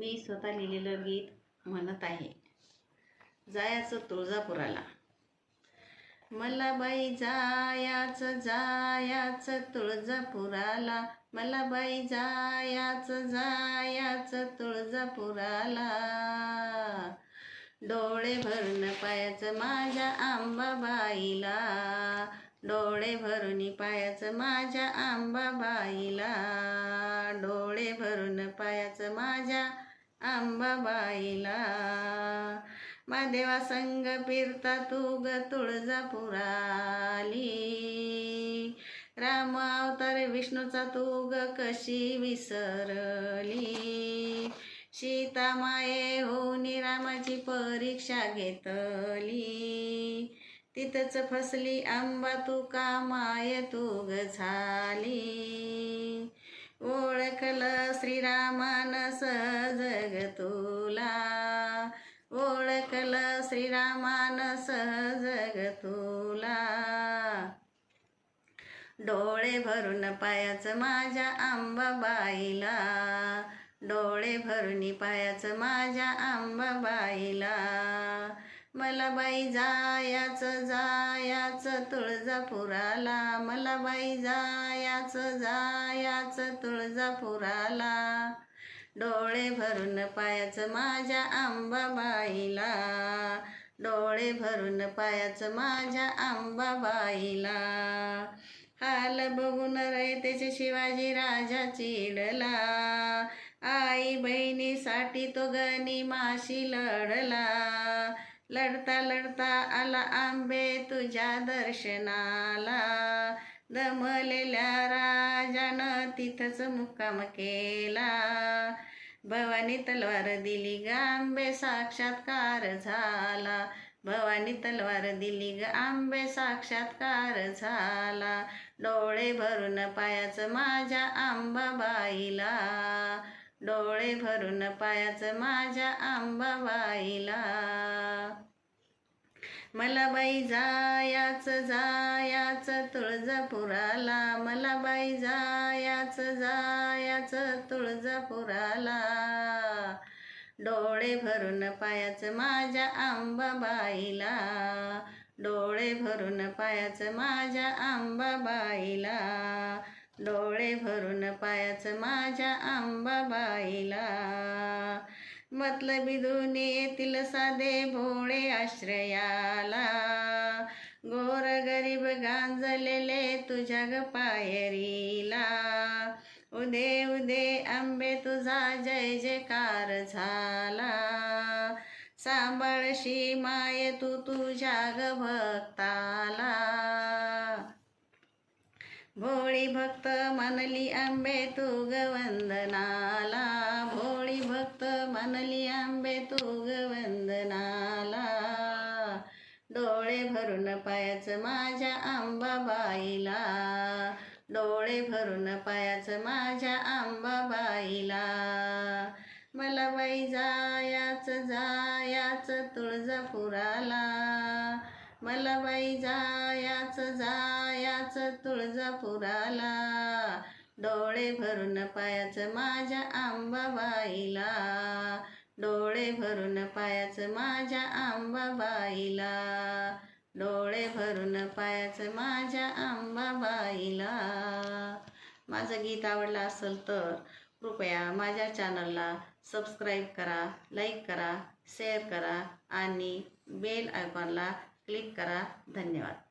मी स्वतः लिहिलेलं गीत म्हणत आहे. जायाचं तुळजापुराला. मला बाई जायाचं जायाचं तुळजापुराला. मला बाई जायाचं जायाचं तुळजापुराला. डोळे भरून पायाचं माझ्या आंबाबाईला. डोळे भरून पायाचं माझ्या आंबाबाईला. डोळे भरून पायाचं माझ्या आंबाबाईला. महादेवा संग फिरता तू ग तुळजापुराली. राम अवतार विष्णूचा तू ग कशी विसरली. सीता माये होऊन रामाची परीक्षा घेतली. तिथंच फसली आंबा तू का माय तू ग झाली. ओळखलं श्रीरामान सहजग तुला ओळखलं श्रीरामान सहजग तुला डोळे भरून पायाचं माझ्या आंबाबाईला डोळे भरून पायाचं माझ्या आंबाबाईला मला बाई जायाचं जायाचं तुळजापुराला. मला बाई जायाचं जायाचं तुळजापुराला. डोळे भरून पायाचं माझ्या आंबाबाईला. डोळे भरून पायाचं माझ्या आंबाबाईला. हाल बघून रयतेचे शिवाजी राजा चिडला आई बहिणीसाठी तो गणी माशी लढला. लढता लढता आला आंबे तुझ्या दर्शनाला. दमलेल्या राजानं तिथंच मुक्काम केला. भवानी तलवार दिली ग आंबे साक्षात्कार झाला. भवानी तलवार दिली ग आंबे साक्षात्कार झाला. डोळे भरून पायाचं माझ्या आंबाबाईला. डोळे भरून पायाचं माझ्या आंबाबाईला मला बाई जायाचं जायाच तुळजापुराला. मला बाई जायाचं जायाच तुळजापुराला. डोळे भरून पायाचं माझ्या आंबाबाईला डोळे भरून पायाचं माझ्या आंबाबाईला डोळे भरून पायाचं माझ्या आंबाबाईला मतलबी दुने येतील साधे भोळे आश्रयाला. गोर गरीब गांजलेले तुझ्या ग पायरीला. उदे उदे आंबे तुझा जय जयकार झाला. सांभाळशी माय तू तुझ्या ग भक्ताला. भोळी भक्त मानली आंबे तू गवंदनाला भोळी भक्त मानली आंबे तू गवंदनाला डोळे भरून पायाचं माझ्या आंबाबाईला डोळे भरून पायाचं माझ्या आंबाबाईला मला बाई जायाचं जायाचं तुळजापुराला. मला बाई जायाचं जायाचं तुळजापुराला. डोळे भरून पायाचं माझ्या आंबाबाईला. डोळे भरून पायाचं माझ्या आंबाबाईला. डोळे भरून पायाचं माझ्या आंबाबाईला. माझं गीत आवडलं असेल तर कृपया माझ्या चॅनलला सबस्क्राईब करा लाईक करा शेअर करा आणि बेल आयकॉनला क्लिक करा. धन्यवाद.